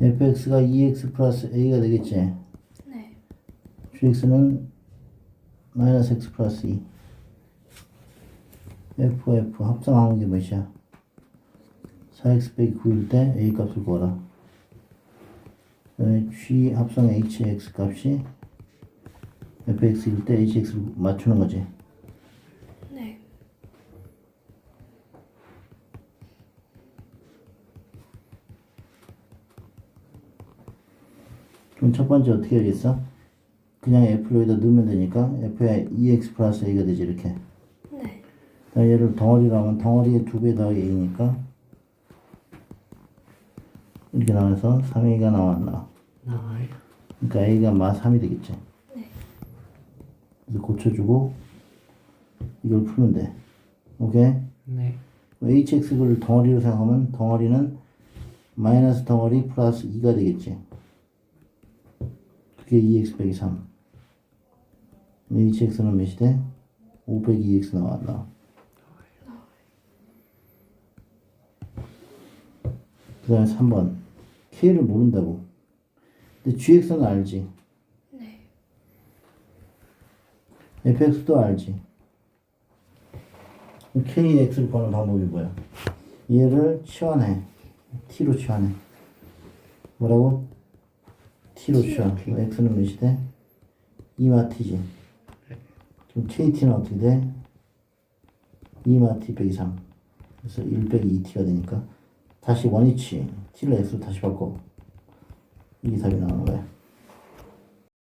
fx가 2x 플러스 a가 되겠지. 네. gx는 마이너스 x 플러스 2. f, f 합성하는 게 몇이야? 4x 빼기 9일 때 a 값을 구하라. 그다음에 g 합성 hx 값이 fx일 때 hx를 맞추는 거지. 네. 그럼 첫 번째 어떻게 하겠어? 그냥 f를 여기다 넣으면 되니까 f에 2x 플러스 a가 되지 이렇게. 네. 얘를 덩어리로 하면 덩어리의 두 배 더하기 a니까 이렇게 나와서 3a가 나왔나. 나와요. 그러니까 a가 마 3이 되겠지. 네. 그래서 고쳐주고 이걸 풀면 돼. 오케이? 네. hx를 덩어리로 생각하면 덩어리는 마이너스 덩어리 플러스 2가 되겠지. 그게 2x 빼기 3. hx는 몇이 돼? 5 빼기 2x 나왔나? 그 다음에 3번. k를 모른다고. 근데 gx는 알지. 네. fx도 알지. kx를 구하는 방법이 뭐야? 얘를 치환해. t로 치환해. 뭐라고? T로 치환. 그럼 x는 몇이 돼? 2마 t지. 그럼 kt는 어떻게 돼? 2마 t 빼기 3. 그래서 1 빼기 2t가 되니까 다시 원위치 t를 x로 다시 바꿔. 이게 답이 나오는.